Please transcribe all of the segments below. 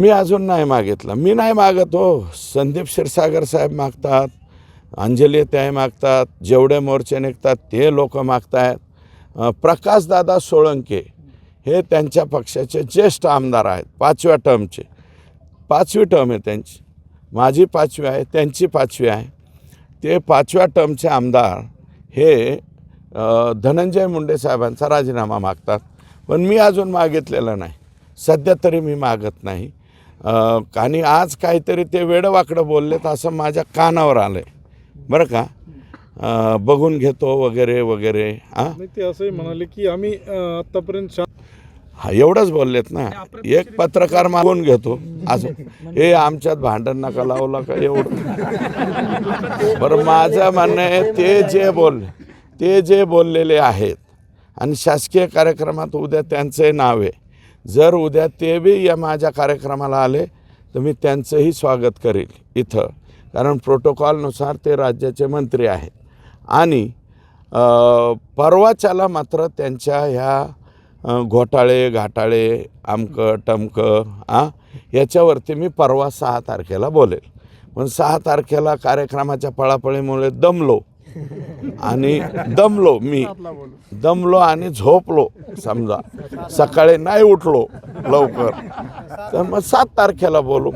मी अजून नाही मागितलं. मी नाही मागत हो. संदीप क्षीरसागर साहेब मागतात अंजली त्याही मागतात जेवढे मोर्चे निघतात ते लोक मागतायत. अं, प्रकाशदादा सोळंके हे त्यांच्या पक्षाचे ज्येष्ठ आमदार आहेत पाचव्या टर्मचे. पाचवी टर्म आहे त्यांची. माझी पाचवी आहे त्यांची पाचवी आहे. ते पाचव्या टर्मचे आमदार हे धनंजय मुंडे साहेबांचा राजीनामा मागतात. पण मी अजून मागितलेलं नाही. सध्या तरी मी मागत नाही. आणि आज काहीतरी ते वेडवाकडं बोललेत असं माझ्या कानावर आलं आहे बरं का? बघून घेतो वगैरे वगैरे. हां नाही ते असंही म्हणाले की आम्ही शा- हा एवढंच बोललेत ना. एक पत्रकार मागून घेतो. अजून हे आमच्यात भांडण नका लावला का एवढं. बरं माझं म्हणणं आहे ते जे बोल ते जे बोललेले आहेत आणि शासकीय कार्यक्रमात उद्या त्यांचंही नाव आहे. जर उद्या ते बी या माझ्या कार्यक्रमाला आले तर मी त्यांचंही स्वागत करेल इथं. कारण प्रोटोकॉलनुसार ते राज्याचे मंत्री आहेत. आणि परवाच्याला मात्र त्यांच्या ह्या घोटाळे घाटाळे आमकं टमकं आ याच्यावरती मी परवा सहा तारखेला बोलेल. पण सहा तारखेला कार्यक्रमाच्या पळापळीमुळे दमलो. आणि दमलो मी. दमलो आणि झोपलो समजा. सकाळी नाही उठलो लवकर. तर मग सात तारखेला बोलू.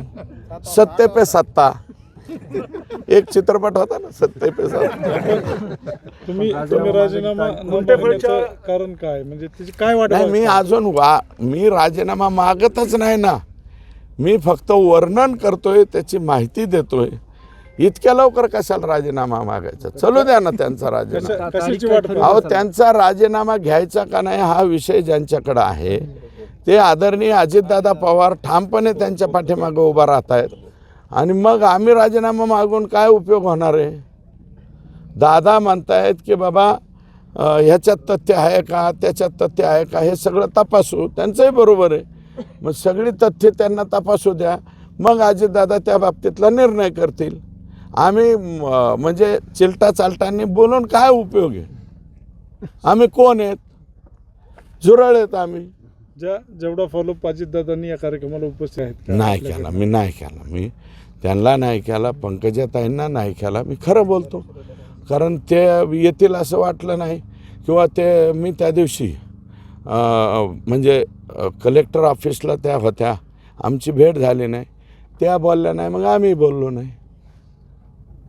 सत्ते पे सत्ता. एक चित्रपट होता ना सत्ते पे सत्ता. तुम्ही तुम्ही राजीनामा कारण काय? म्हणजे त्याची काय वाटत नाही मी अजून वा मी राजीनामा मागतच नाही ना. मी फक्त वर्णन करतोय त्याची माहिती देतोय. इतक्या लवकर कशाला राजीनामा मागायचा? चलू द्या ना त्यांचा राजीनामा? अहो त्यांचा राजीनामा घ्यायचा का नाही हा विषय ज्यांच्याकडे आहे. ते आदरणीय अजितदादा पवार ठामपणे त्यांच्या पाठीमागे उभा राहत आहेत आणि मग आम्ही राजीनामा मागून काय उपयोग होणार आहे? दादा म्हणतायत की बाबा ह्याच्यात तथ्य आहे का? त्याच्यात तथ्य आहे का? हे सगळं तपासू. त्यांचंही बरोबर आहे. मग सगळी तथ्य त्यांना तपासू द्या. मग अजितदादा त्या बाबतीतला निर्णय करतील. आम्ही म्हणजे चिलटा चालटांनी बोलून काय उपयोग आहे? आम्ही कोण आहेत? झुरळ आहेत आम्ही. ज्या जेवढा फॉलो अजितदादांनी या कार्यक्रमाला उपस्थित आहेत? नाही केला मी नाही केला. मी त्यांना नाही केला पंकजाताईंना नाही केला. मी खरं बोलतो. कारण ते येतील असं वाटलं नाही. किंवा ते मी त्या दिवशी म्हणजे कलेक्टर ऑफिसला त्या होत्या. आमची भेट झाली नाही. त्या बोलल्या नाही मग आम्ही बोललो नाही.